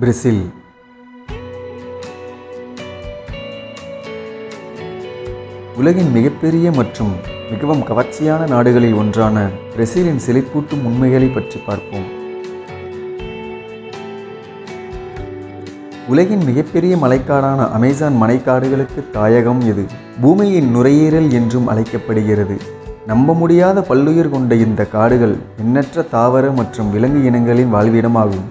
Brazil. உலகின் மிகப்பெரிய மற்றும் மிகவும் கவர்ச்சியான நாடுகளில் ஒன்றான பிரேசிலின் சிலைப்பூட்டும் உண்மைகளை பற்றி பார்ப்போம். உலகின் மிகப்பெரிய மலைக்காடான அமேசான் மலைக்காடுகளுக்கு தாயகம் இது பூமியின் நுரையீரல் என்றும் அழைக்கப்படுகிறது. நம்ப முடியாத பல்லுயிர் கொண்ட இந்த காடுகள் எண்ணற்ற தாவர மற்றும் விலங்கு இனங்களின் வாழ்விடமாகும்.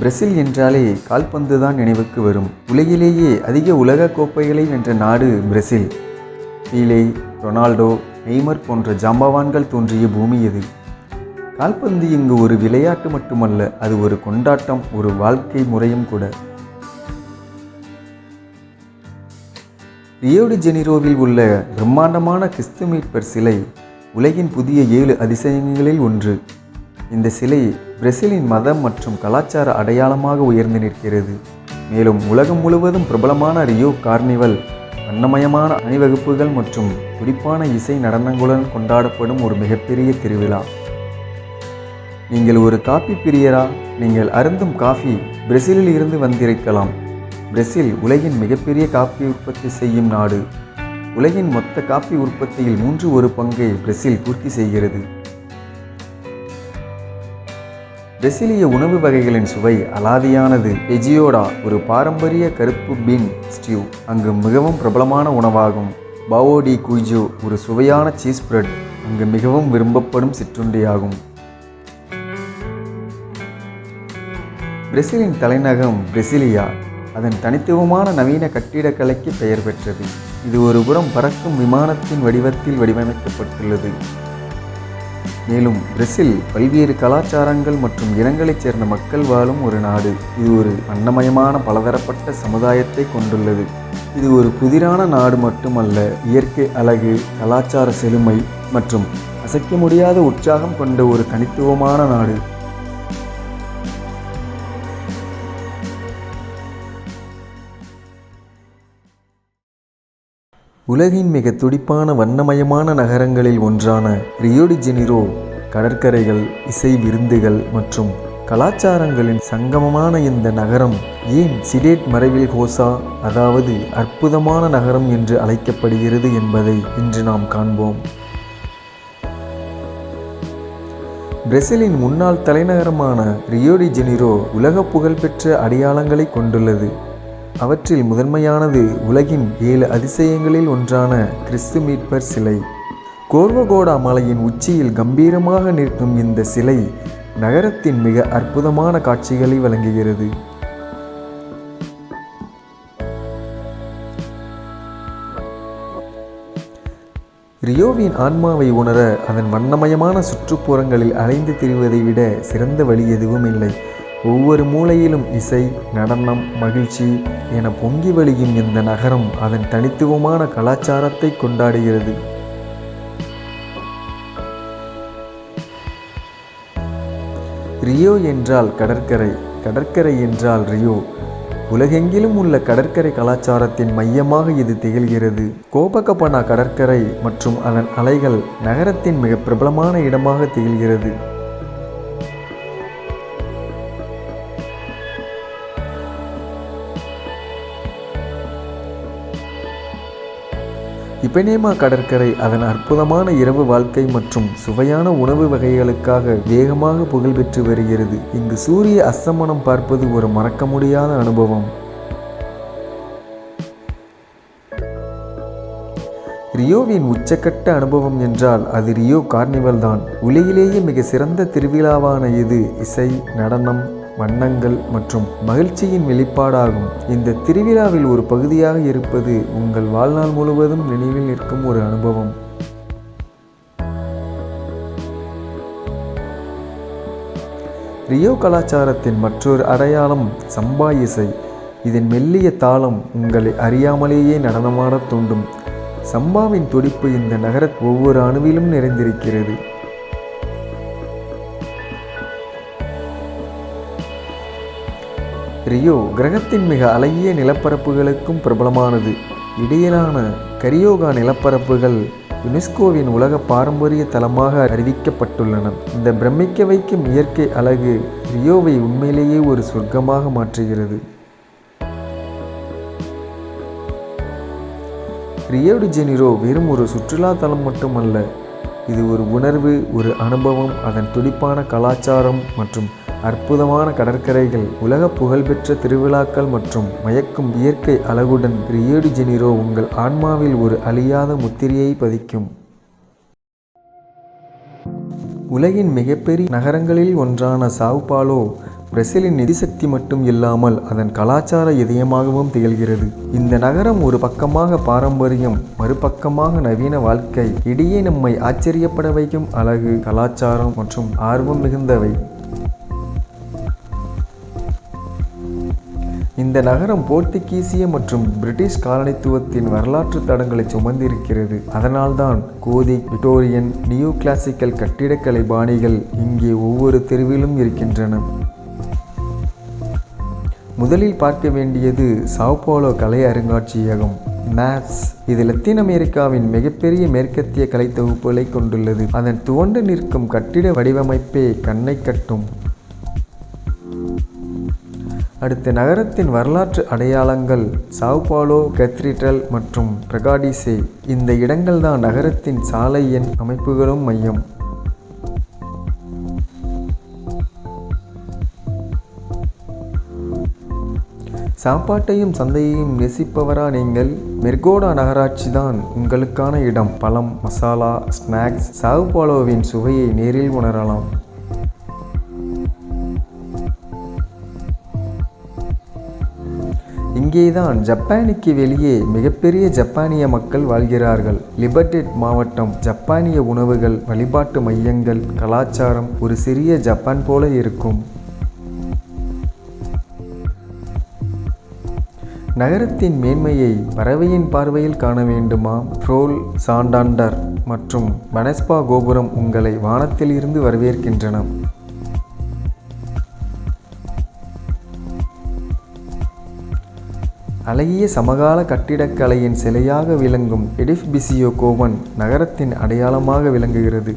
பிரேசில் என்றாலே கால்பந்து தான் நினைவுக்கு வரும். உலகிலேயே அதிக உலக கோப்பைகளை வென்ற நாடு பிரேசில். பீலே ரொனால்டோ நெய்மர் போன்ற ஜாம்பவான்கள் தோன்றிய பூமி இது கால்பந்து இங்கு ஒரு விளையாட்டு மட்டுமல்ல அது ஒரு கொண்டாட்டம் ஒரு வாழ்க்கை முறையும் கூட. ரியோடி ஜெனிரோவில் உள்ள பிரம்மாண்டமான கிறிஸ்து மீட்பர் சிலை உலகின் புதிய ஏழு அதிசயங்களில் ஒன்று. இந்த சிலை பிரேசிலின் மதம் மற்றும் கலாச்சார அடையாளமாக உயர்ந்து நிற்கிறது. மேலும் உலகம் முழுவதும் பிரபலமான ரியோ கார்னிவல் வண்ணமயமான அணிவகுப்புகள் மற்றும் துடிப்பான இசை நடனங்களுடன் கொண்டாடப்படும் ஒரு மிகப்பெரிய திருவிழா. நீங்கள் ஒரு காபி பிரியரா? நீங்கள் அருந்தும் காஃபி பிரேசிலில் இருந்து வந்திருக்கலாம். பிரேசில் உலகின் மிகப்பெரிய காஃபி உற்பத்தி செய்யும் நாடு. உலகின் மொத்த காஃபி உற்பத்தியில் மூன்று ஒரு பங்கை பிரேசில் பூர்த்தி செய்கிறது. பிரசிலிய உணவு வகைகளின் சுவை அலாதியானது. பெஜியோடா ஒரு பாரம்பரிய கருப்பு பீன் ஸ்டியூ அங்கு மிகவும் பிரபலமான உணவாகும். பாவோடி குய்ஜோ ஒரு சுவையான சீஸ் பிரெட் அங்கு மிகவும் விரும்பப்படும் சிற்றுண்டியாகும். பிரேசிலின் தலைநகம் பிரசிலியா அதன் தனித்துவமான நவீன கட்டிடக்கலைக்கு பெயர் பெற்றது. இது ஒரு புறம் பறக்கும் விமானத்தின் வடிவத்தில் வடிவமைக்கப்பட்டுள்ளது. மேலும் பிரேசில் பல்வேறு கலாச்சாரங்கள் மற்றும் இனங்களைச் சேர்ந்த மக்கள் வாழும் ஒரு நாடு. இது ஒரு அன்னமயமான பலதரப்பட்ட சமுதாயத்தை கொண்டுள்ளது. இது ஒரு புதிரான நாடு மட்டுமல்ல இயற்கை அழகு கலாச்சார செழுமை மற்றும் அசைக்க முடியாத உற்சாகம் கொண்ட ஒரு தனித்துவமான நாடு. உலகின் மிக துடிப்பான வண்ணமயமான நகரங்களில் ஒன்றான ரியோடி ஜெனிரோ கடற்கரைகள் இசை விருந்துகள் மற்றும் கலாச்சாரங்களின் சங்கமமான இந்த நகரம் ஏன் சிடேட் மறைவில் ஹோசா அதாவது அற்புதமான நகரம் என்று அழைக்கப்படுகிறது என்பதை இன்று நாம் காண்போம். பிரேசிலின் முன்னாள் தலைநகரமான ரியோடி ஜெனிரோ உலக புகழ்பெற்ற அடையாளங்களை கொண்டுள்ளது. அவற்றில் முதன்மையானது உலகின் ஏழு அதிசயங்களில் ஒன்றான கிறிஸ்து மீட்பர் சிலை. கோர்வகோடா மலையின் உச்சியில் கம்பீரமாக நிற்கும் இந்த சிலை நகரத்தின் மிக அற்புதமான காட்சிகளை வழங்குகிறது. ரியோவின் ஆன்மாவை உணர அதன் வண்ணமயமான சுற்றுப்புறங்களில் அலைந்து திரிவதை விட சிறந்த வழி எதுவும் இல்லை. ஒவ்வொரு மூலையிலும் இசை நடனம் மகிழ்ச்சி என பொங்கி வழியும் இந்த நகரம் அதன் தனித்துவமான கலாச்சாரத்தை கொண்டாடுகிறது. ரியோ என்றால் கடற்கரை கடற்கரை என்றால் ரியோ. உலகெங்கிலும் உள்ள கடற்கரை கலாச்சாரத்தின் மையமாக இது திகழ்கிறது. கோபகபனா கடற்கரை மற்றும் அதன் அலைகள் நகரத்தின் மிக பிரபலமான இடமாக திகழ்கிறது. இபனேமா கடற்கரை அதன் அற்புதமான இரவு வாழ்க்கை மற்றும் சுவையான உணவு வகைகளுக்காக வேகமாக புகழ்பெற்று வருகிறது. இங்கு சூரிய அஸ்தமனம் பார்ப்பது ஒரு மறக்க முடியாத அனுபவம். ரியோவின் உச்சக்கட்ட அனுபவம் என்றால் அது ரியோ கார்னிவல் தான். உலகிலேயே மிக சிறந்த திருவிழாவான இது இசை நடனம் வண்ணங்கள் மற்றும் மகிழ்ச்சியின் வெளிப்பாடாகும். இந்த திருவிழாவில் ஒரு பகுதியாக இருப்பது உங்கள் வாழ்நாள் முழுவதும் நினைவில் நிற்கும் ஒரு அனுபவம். ரியோ கலாச்சாரத்தின் மற்றொரு அடையாளம் சம்பா இசை. இதன் மெல்லிய தாளம் உங்களை அறியாமலேயே நடனமாடத் தூண்டும். சம்பாவின் துடிப்பு இந்த நகர ஒவ்வொரு அணுவிலும் நிறைந்திருக்கிறது. ரியோ கிரகத்தின் மிக அழகிய நிலப்பரப்புகளுக்கும் பிரபலமானது. இடையிலான கரியோகா நிலப்பரப்புகள் யுனெஸ்கோவின் உலக பாரம்பரிய தலமாக அறிவிக்கப்பட்டுள்ளன. இந்த பிரமிக்க வைக்கும் இயற்கை அழகு ரியோவை உண்மையிலேயே ஒரு சொர்க்கமாக மாற்றுகிறது. ரியோ டி ஜெனிரோ வெறும் ஒரு சுற்றுலா தலம் மட்டுமல்ல இது ஒரு உணர்வு ஒரு அனுபவம் அதன் துடிப்பான கலாச்சாரம் மற்றும் அற்புதமான கடற்கரைகள் உலக புகழ்பெற்ற திருவிழாக்கள் மற்றும் மயக்கும் இயற்கை அழகுடன் ரியோடி ஜெனிரோ உங்கள் ஆன்மாவில் ஒரு அழியாத முத்திரையை பதிக்கும். உலகின் மிகப்பெரிய நகரங்களில் ஒன்றான சாவுபாலோ பிரேசிலின் நிதிசக்தி மட்டும் இல்லாமல் அதன் கலாச்சார இதயமாகவும் திகழ்கிறது. இந்த நகரம் ஒரு பக்கமாக பாரம்பரியம் மறுபக்கமாக நவீன வாழ்க்கை இடையே நம்மை ஆச்சரியப்பட வைக்கும் அழகு கலாச்சாரம் மற்றும் ஆர்வம் மிகுந்தவை. இந்த நகரம் போர்த்துகீசிய மற்றும் பிரிட்டிஷ் காலனித்துவத்தின் வரலாற்று தடங்களை சுமந்திருக்கிறது. அதனால்தான் கோதிக் விக்டோரியன் நியூ கிளாசிக்கல் கட்டிடக்கலை பாணிகள் இங்கே ஒவ்வொரு தெருவிலும் இருக்கின்றன. முதலில் பார்க்க வேண்டியது சாவ்பாலோ கலை அருங்காட்சியகம் மேப்ஸ் இது லத்தீன் அமெரிக்காவின் மிகப்பெரிய மேற்கத்திய கலை தொகுப்புகளை கொண்டுள்ளது. அதன் துவண்டு நிற்கும் கட்டிட வடிவமைப்பே கண்ணை கட்டும். அடுத்த நகரத்தின் வரலாற்று அடையாளங்கள் சாவ்பாலோ கத்ரிட்டல் மற்றும் பிரகாடிசே. இந்த இடங்கள்தான் நகரத்தின் சாலை எண் அமைப்புகளும் மையம். சாப்பாட்டையும் சந்தையையும் நேசிப்பவரா நீங்கள்? மெர்கோடா நகராட்சி தான் உங்களுக்கான இடம். பழம் மசாலா ஸ்நாக்ஸ். சாவுபாலோவின் சுவையை நேரில் உணரலாம். இங்கேதான் ஜப்பானுக்கு வெளியே மிகப்பெரிய ஜப்பானிய மக்கள் வாழ்கிறார்கள். லிபர்டெட் மாவட்டம் ஜப்பானிய உணவுகள் வழிபாட்டு மையங்கள் கலாச்சாரம் ஒரு சிறிய ஜப்பான் போல இருக்கும். நகரத்தின் மேன்மையை பறவையின் பார்வையில் காண வேண்டுமா? ஃப்ரோல் சாண்டாண்டர் மற்றும் வனஸ்பா கோபுரம் உங்களை வானத்தில் இருந்து வரவேற்கின்றன. அழகிய சமகால கட்டிடக்கலையின் சிலையாக விளங்கும் எடிஃபிசியோ கோவன் நகரத்தின் அடையாளமாக விளங்குகிறது.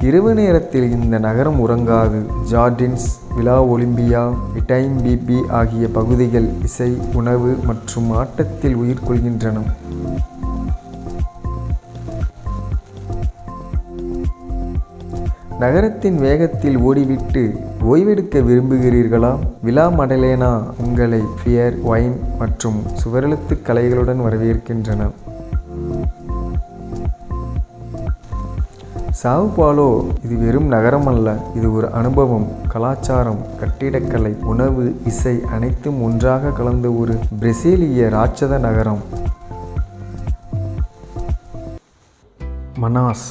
இரவு நேரத்தில் இந்த நகரம் உறங்காது. ஜார்டின்ஸ் விழா ஒலிம்பியா இடைம் பிபி ஆகிய பகுதிகள் இசை உணவு மற்றும் ஆட்டத்தில் உயிர் கொள்கின்றன. நகரத்தின் வேகத்தில் ஓடிவிட்டு ஓய்வெடுக்க விரும்புகிறீர்களா? விழா மடலேனா உங்களை பியர் ஒயின் மற்றும் சுவரெழுத்து கலைகளுடன் வரவேற்கின்றன. சாவு பாலோ இது வெறும் நகரம் அல்ல இது ஒரு அனுபவம் கலாச்சாரம் கட்டிடக்கலை உணவு இசை அனைத்தும் ஒன்றாக கலந்த ஒரு பிரேசிலிய ராட்சத நகரம். மனாஸ்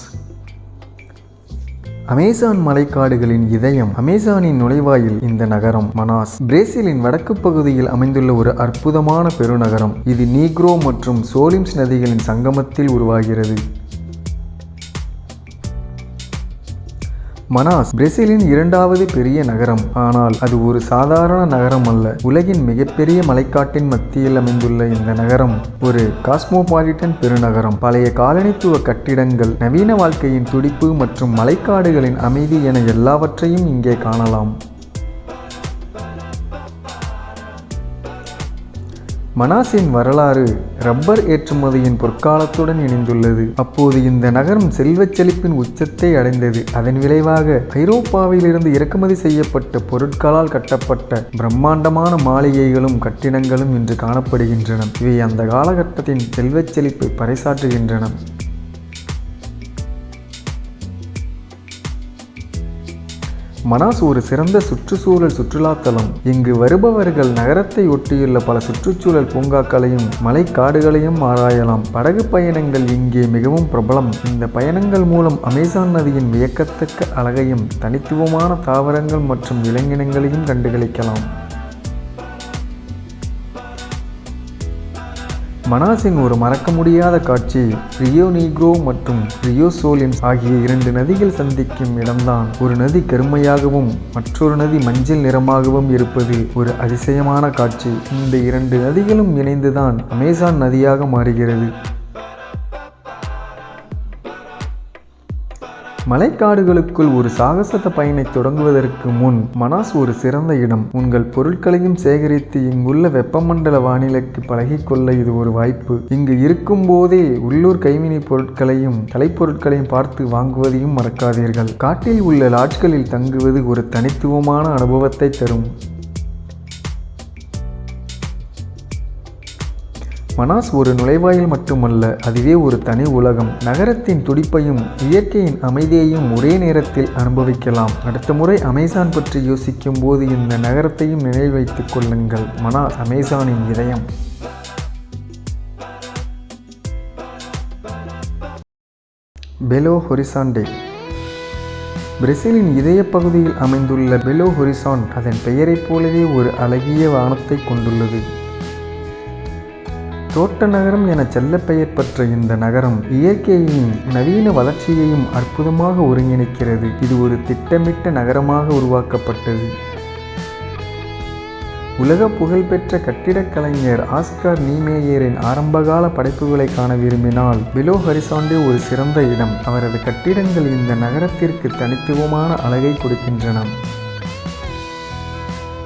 அமேசான் மலைக்காடுகளின் இதயம் அமேசானின் நுழைவாயில் இந்த நகரம் மனாஸ் பிரேசிலின் வடக்கு பகுதியில் அமைந்துள்ள ஒரு அற்புதமான பெருநகரம். இது நீக்ரோ மற்றும் சோலிம்ஸ் நதிகளின் சங்கமத்தில் உருவாகிறது. மனாஸ் பிரேசிலின் இரண்டாவது பெரிய நகரம். ஆனால் அது ஒரு சாதாரண நகரம் அல்ல. உலகின் மிகப்பெரிய மலைக்காட்டின் மத்தியில் அமைந்துள்ள இந்த நகரம் ஒரு காஸ்மோபாலிட்டன் பெருநகரம். பழைய காலனித்துவ கட்டிடங்கள் நவீன வாழ்க்கையின் துடிப்பு மற்றும் மலைக்காடுகளின் அமைதி என எல்லாவற்றையும் இங்கே காணலாம். மனாசின் வரலாறு ரப்பர் ஏற்றுமதியின் பொற்காலத்துடன் இணைந்துள்ளது. அப்போது இந்த நகரம் செல்வச் செழிப்பின் உச்சத்தை அடைந்தது. அதன் விளைவாக ஐரோப்பாவிலிருந்து இறக்குமதி செய்யப்பட்ட பொருட்களால் கட்டப்பட்ட பிரம்மாண்டமான மாளிகைகளும் கட்டிடங்களும் இன்று காணப்படுகின்றன. இவை அந்த காலகட்டத்தின் செல்வச் செழிப்பை பறைசாற்றுகின்றன. மனாஸ் ஒரு சிறந்த சுற்றுச்சூழல் சுற்றுலாத்தலம் இங்கு வருபவர்கள் நகரத்தை ஒட்டியுள்ள பல சுற்றுச்சூழல் பூங்காக்களையும் மலை காடுகளையும் ஆராயலாம். படகு பயணங்கள் இங்கே மிகவும் பிரபலம். இந்த பயணங்கள் மூலம் அமேசான் நதியின் வியக்கத்தக்க அழகையும் தனித்துவமான தாவரங்கள் மற்றும் விலங்கினங்களையும் கண்டுகளிக்கலாம். மனாசிங் ஒரு மறக்க முடியாத காட்சி ரியோ நீக்ரோ மற்றும் ரியோ சோலின்ஸ் ஆகிய இரண்டு நதிகள் சந்திக்கும் இடம்தான். ஒரு நதி கருமையாகவும் மற்றொரு நதி மஞ்சள் நிறமாகவும் இருப்பது ஒரு அதிசயமான காட்சி. இந்த இரண்டு நதிகளும் இணைந்துதான் அமேசான் நதியாக மாறுகிறது. மலைக்காடுகளுக்குள் ஒரு சாகசத்த பயனை தொடங்குவதற்கு முன் மனாஸ் ஒரு சிறந்த இடம். உங்கள் பொருட்களையும் சேகரித்து இங்குள்ள வெப்பமண்டல வானிலைக்கு பழகிக்கொள்ள இது ஒரு வாய்ப்பு. இங்கு இருக்கும் போதே உள்ளூர் கைவினைப் பொருட்களையும் கலைப்பொருட்களையும் பார்த்து வாங்குவதையும் மறக்காதீர்கள். காட்டில் உள்ள லாட்ஜ்களில் தங்குவது ஒரு தனித்துவமான அனுபவத்தை தரும். மனாஸ் ஒரு நுழைவாயில் மட்டுமல்ல அதுவே ஒரு தனி உலகம். நகரத்தின் துடிப்பையும் இயற்கையின் அமைதியையும் ஒரே நேரத்தில் அனுபவிக்கலாம். அடுத்த முறை அமேசான் பற்றி யோசிக்கும் போது இந்த நகரத்தையும் நினைவு வைத்துக் கொள்ளுங்கள். மனாஸ் அமேசானின் இதயம். பெலோ ஹொரிசாண்டே. பிரேசிலின் இதய பகுதியில் அமைந்துள்ள பெலோ ஹொரிசான் அதன் பெயரைப் போலவே ஒரு அழகிய வானத்தை கொண்டுள்ளது. தோட்ட நகரம் என செல்லப்பெயர் பெற்ற இந்த நகரம் இயற்கையையும் நவீன வளர்ச்சியையும் அற்புதமாக ஒருங்கிணைக்கிறது. இது ஒரு திட்டமிட்ட நகரமாக உருவாக்கப்பட்டது. உலக புகழ்பெற்ற கட்டிடக் கலைஞர் ஆஸ்கார் நீமேயரின் ஆரம்பகால படைப்புகளை காண விரும்பினால் பிலோ ஹரிசாண்டே ஒரு சிறந்த இடம். அவரது கட்டிடங்கள் இந்த நகரத்திற்கு தனித்துவமான அழகை கொடுக்கின்றன.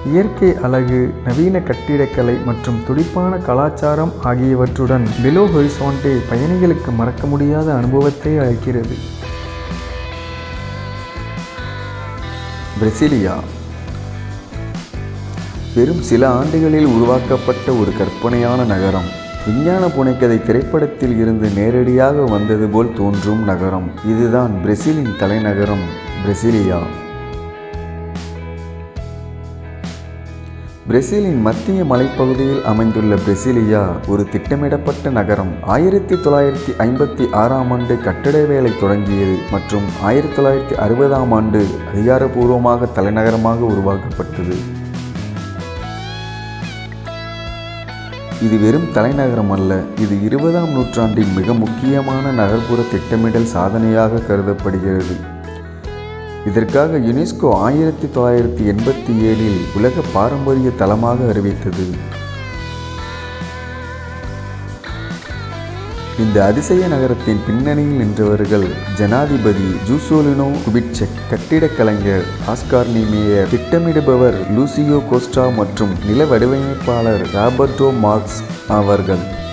இயற்கை அழகு நவீன கட்டிடக்கலை மற்றும் துடிப்பான கலாச்சாரம் ஆகியவற்றுடன் பெலோ ஹொரிசான்டே பயணிகளுக்கு மறக்க முடியாத அனுபவத்தை அளிக்கிறது. பிரசிலியா. வெறும் சில ஆண்டுகளில் உருவாக்கப்பட்ட ஒரு கற்பனையான நகரம். விஞ்ஞான புனைக்கதை திரைப்படத்தில் இருந்து நேரடியாக வந்தது போல் தோன்றும் நகரம். இதுதான் பிரேசிலின் தலைநகரம் பிரசிலியா. பிரேசிலின் மத்திய மலைப்பகுதியில் அமைந்துள்ள பிரசிலியா ஒரு திட்டமிடப்பட்ட நகரம். ஆயிரத்தி தொள்ளாயிரத்தி ஐம்பத்தி ஆறாம் ஆண்டு கட்டட வேலை தொடங்கியது மற்றும் ஆயிரத்தி தொள்ளாயிரத்தி அறுபதாம் ஆண்டு அதிகாரபூர்வமாக தலைநகரமாக உருவாக்கப்பட்டது. இது வெறும் தலைநகரம் அல்ல இது இருபதாம் நூற்றாண்டின் மிக முக்கியமான நகர்ப்புற திட்டமிடல் சாதனையாக கருதப்படுகிறது. இதற்காக யுனெஸ்கோ ஆயிரத்தி தொள்ளாயிரத்தி எண்பத்தி ஏழில் உலக பாரம்பரிய தளமாக அறிவித்தது. இந்த அதிசய நகரத்தின் பின்னணியில் நின்றவர்கள் ஜனாதிபதி ஜூசோலினோ குபிட்செக் கட்டிடக் கலைஞர் ஆஸ்கார் நீமேயர் திட்டமிடுபவர் லூசியோ கோஸ்டா மற்றும் நில வடிவமைப்பாளர் ராபர்டோ மார்க்ஸ் ஆவார்கள்.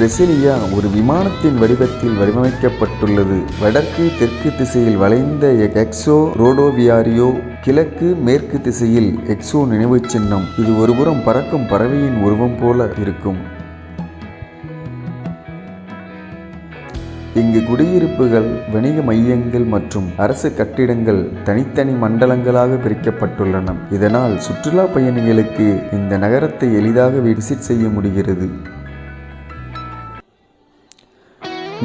பிரசிலியா ஒரு விமானத்தின் வடிவத்தில் வடிவமைக்கப்பட்டுள்ளது. வடக்கு தெற்கு திசையில் வளைந்த எக்ஸோ ரோடோவியாரியோ கிழக்கு மேற்கு திசையில் எக்ஸோ நினைவுச் சின்னம். இது ஒருபுறம் பறக்கும் பறவையின் உருவம் போல இருக்கும். இங்கு குடியிருப்புகள் வணிக மையங்கள் மற்றும் அரசு கட்டிடங்கள் தனித்தனி மண்டலங்களாக பிரிக்கப்பட்டுள்ளன. இதனால் சுற்றுலா பயணிகளுக்கு இந்த நகரத்தை எளிதாக விசிட் செய்ய முடிகிறது.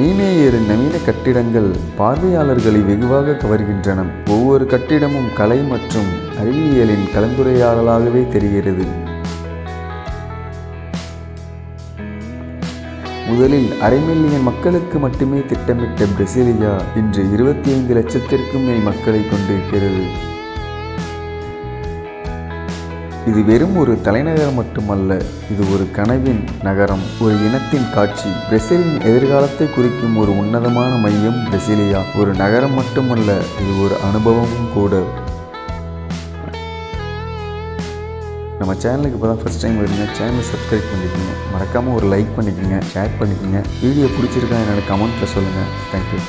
நீமேயரின் நவீன கட்டிடங்கள் பார்வையாளர்களை வெகுவாக கவர்கின்றன. ஒவ்வொரு கட்டிடமும் கலை மற்றும் அறிவியலின் கலந்துரையாடலாகவே தெரிகிறது. முதலில் அரை மில்லியன் மக்களுக்கு மட்டுமே திட்டமிட்ட பிரசிலியா இன்று இருபத்தி ஐந்து லட்சத்திற்கும் மேல் மக்களை கொண்டிருக்கிறது. இது வெறும் ஒரு தலைநகரம் மட்டுமல்ல இது ஒரு கனவின் நகரம் ஒரு இனத்தின் காட்சி. பிரேசிலின் எதிர்காலத்தை குறிக்கும் ஒரு உன்னதமான மையம் பிரசிலியா. ஒரு நகரம் மட்டுமல்ல இது ஒரு அனுபவமும் கூட. நம்ம சேனலுக்கு இப்போ தான் ஃபஸ்ட் டைம் வருங்க சேனலை சப்ஸ்கிரைப் பண்ணிக்கோங்க. மறக்காமல் ஒரு லைக் பண்ணிக்கோங்க ஷேர் பண்ணிக்கோங்க. வீடியோ பிடிச்சிருக்கா என்னோட கமெண்ட்டில் சொல்லுங்கள் தேங்க்யூ